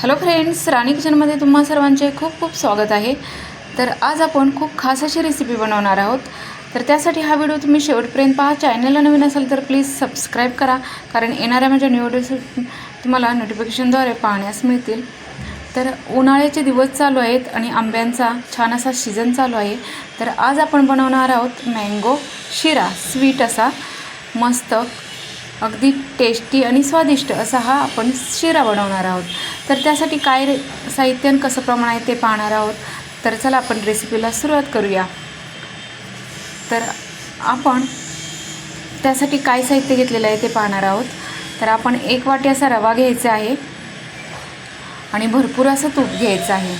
Hello friends राणी किचनमध्ये तुम्हा सर्वांचे खूप खूप स्वागत आहे. तर आज आपण खूप खास अशी रेसिपी बनवणार आहोत. तर त्यासाठी हा व्हिडिओ तुम्ही शेवटपर्यंत पहा. चॅनलला नवीन असेल तर प्लीज सबस्क्राईब करा. कारण येणाऱ्या माझ्या न्यू व्हिडिओ तुम्हाला नोटिफिकेशनद्वारे पाहण्यास मिळतील. तर उन्हाळ्याचे दिवस चालू आहेत आणि आंब्यांचा छान असा सीझन चालू आहे. तर आज आपण बनवणार आहोत मँगो शिरा. स्वीट असा मस्त अगदी टेस्टी आणि स्वादिष्ट असा हा आपण शिरा बनवणार आहोत. तर त्यासाठी काय रे साहित्य आणि कसं प्रमाण आहे ते पाहणार आहोत. तर चला आपण रेसिपीला सुरुवात करूया. तर आपण त्यासाठी काय साहित्य घेतलेलं आहे ते पाहणार आहोत. तर आपण एक वाटी असा रवा घ्यायचा आहे. आणि भरपूर असं तूप घ्यायचं आहे.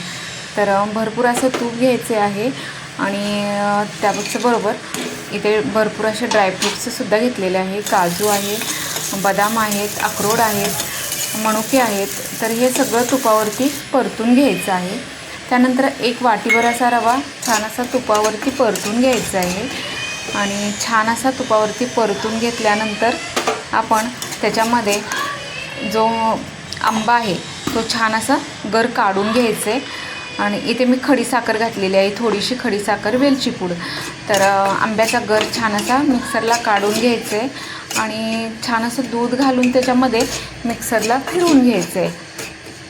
तर भरपूर असं तूप घ्यायचे आहे. आणि त्यापेक्षा बरोबर इथे भरपूर असे ड्रायफ्रुट्ससुद्धा घेतलेले आहे. काजू आहे बदाम आहेत अक्रोड आहेत. मनुके आहेत तर हे सगळं तुपावरती परतून घ्यायचं आहे. त्यानंतर एक वाटीभर असा रवा छान असा तुपावरती परतून घ्यायचा आहे. आणि छान असा तुपावरती परतून घेतल्यानंतर आपण त्याच्यामध्ये जो आंबा आहे तो छान असा गर काढून घ्यायचा. आहे आणि इथे मी खडीसाखर घातलेली आहे थोडीशी खडीसाखर वेलची पूड. तर आंब्याचा गर छान असा मिक्सरला काढून घ्यायचं आहे आणि छान असं दूध घालून त्याच्यामध्ये मिक्सरला फिरवून घ्यायचं आहे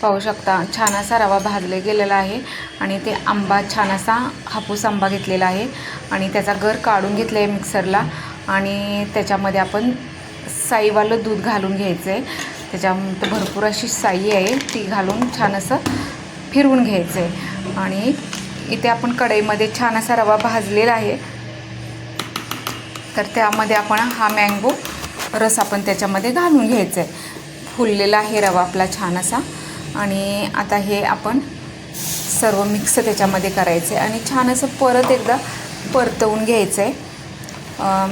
पाहू शकता छान असा रवा भाजले गेलेला आहे आणि ते आंबा छान असा हापूस आंबा घेतलेला आहे आणि त्याचा गर काढून घेतला आहे मिक्सरला आणि त्याच्यामध्ये आपण साईवालं दूध घालून घ्यायचं आहे त्याच्यामध्ये भरपूर अशी साई आहे ती घालून छान असं फिरवून घ्यायचं आहे आणि इथे आपण कढईमध्ये छान असा रवा भाजलेला आहे. तर त्यामध्ये आपण हा मँगो रस आपण त्याच्यामध्ये घालून घ्यायचा आहे फुललेला आहे रवा आपला छान असा. आणि आता हे आपण सर्व मिक्स त्याच्यामध्ये करायचं आहे आणि छान असं परत एकदा परतवून घ्यायचं आहे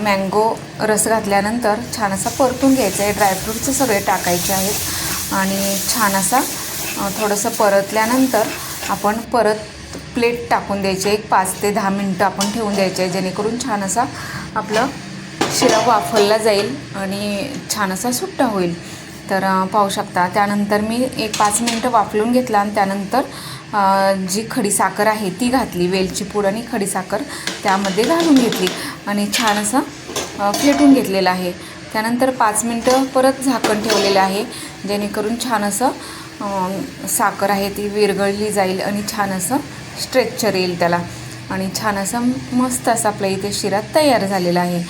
मँगो रस घातल्यानंतर छान असा परतून घ्यायचा आहे ड्रायफ्रूटचे सगळे टाकायचे आहेत. आणि छान असा थोडंसं परतल्यानंतर आपण परत प्लेट टाकून द्यायचे. एक पाच ते दहा मिनटं आपण ठेवून द्यायचे आहे. जेणेकरून छान असा आपलं शिरा वाफरला जाईल आणि छान असा सुट्टा होईल. तर पाहू शकता. त्यानंतर मी एक पाच मिनटं वाफलून घेतला आणि त्यानंतर जी खडीसाखर आहे ती घातली. वेलची पूड आणि खडीसाखर त्यामध्ये घालून घेतली आणि छान असं फेटून घेतलेलं आहे. त्यानंतर पाच मिनटं परत झाकण ठेवलेलं आहे. जेणेकरून छान असं साखर आहे ती विरघळली जाईल आणि छान असं स्ट्रेक्चर येईल त्याला. आणि छान असं मस्त असा आपल्या इथे शिरा तयार झालेला आहे.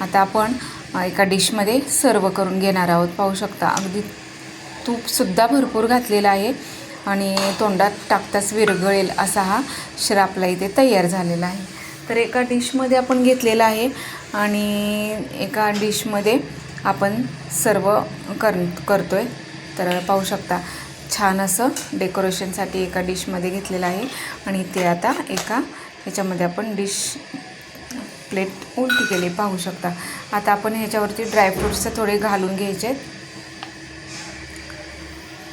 आता आपण एका डिशमध्ये सर्व करून घेणार आहोत. पाहू शकता अगदी तूपसुद्धा भरपूर घातलेलं आहे. आणि तोंडात टाकताच विरघळेल असा हा शिरा आपला इथे तयार झालेला आहे. तर एका डिशमध्ये आपण घेतलेला आहे. आणि एका डिशमध्ये आपण सर्व कर करतो आहे तर पाहू शकता छान असं डेकोरेशनसाठी एका डिशमध्ये घेतलेलं आहे. आणि ते आता एका ह्याच्यामध्ये आपण डिश प्लेट उलटी केली पाहू शकता. आता आपण ह्याच्यावरती ड्रायफ्रूट्स थोडे घालून घ्यायचे आहेत.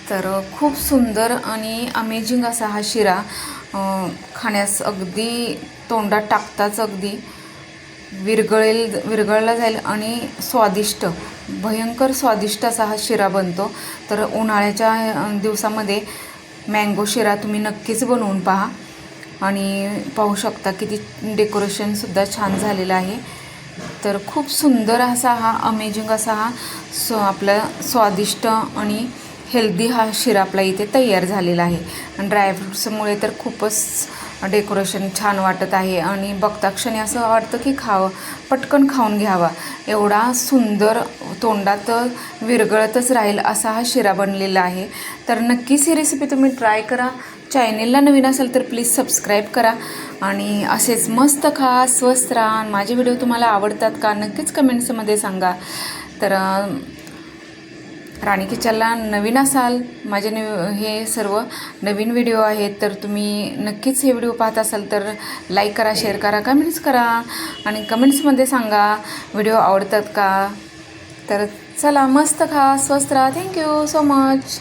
तर खूप सुंदर आणि अमेझिंग असा हा शिरा खाण्यास अगदी तोंडात टाकताच अगदी विरघळेल विरघळला जाईल आणि स्वादिष्ट भयंकर स्वादिष्ट असा हा शिरा बनतो. तर उन्हाळ्याच्या दिवसामध्ये मँगो शिरा तुम्ही नक्कीच बनवून पहा. आणि पाहू शकता किती डेकोरेशनसुद्धा छान झालेलं आहे. तर खूप सुंदर असा हा अमेझिंग असा हा स्व आपला स्वादिष्ट आणि हेल्दी हा शिरा आपला इथे तयार झालेला आहे. आणि ड्रायफ्रुट्समुळे तर खूपच डेकोरेशन छान वाटत आहे आणि बघता क्षणी असं वाटतं की खावं पटकन खाऊन घ्यावा. एवढा सुंदर तोंडात विरगळतच राहील असा हा शिरा बनलेला आहे. तर नक्कीच ही रेसिपी तुम्ही ट्राय करा. चॅनेलला नवीन असेल तर प्लीज सबस्क्राईब करा. आणि असेच मस्त खा स्वस्त राहा माझे व्हिडिओ तुम्हाला आवडतात का नक्कीच कमेंट्समध्ये सांगा. तर राणी किचनला नवीन असाल माझे नव हे सर्व नवीन व्हिडिओ आहेत तर तुम्ही नक्कीच हे व्हिडिओ पाहत असाल तर लाईक करा शेअर करा कमेंट्स करा. आणि कमेंट्समध्ये सांगा व्हिडिओ आवडतात का? तर चला मस्त खा स्वस्त राहा. Thank you so much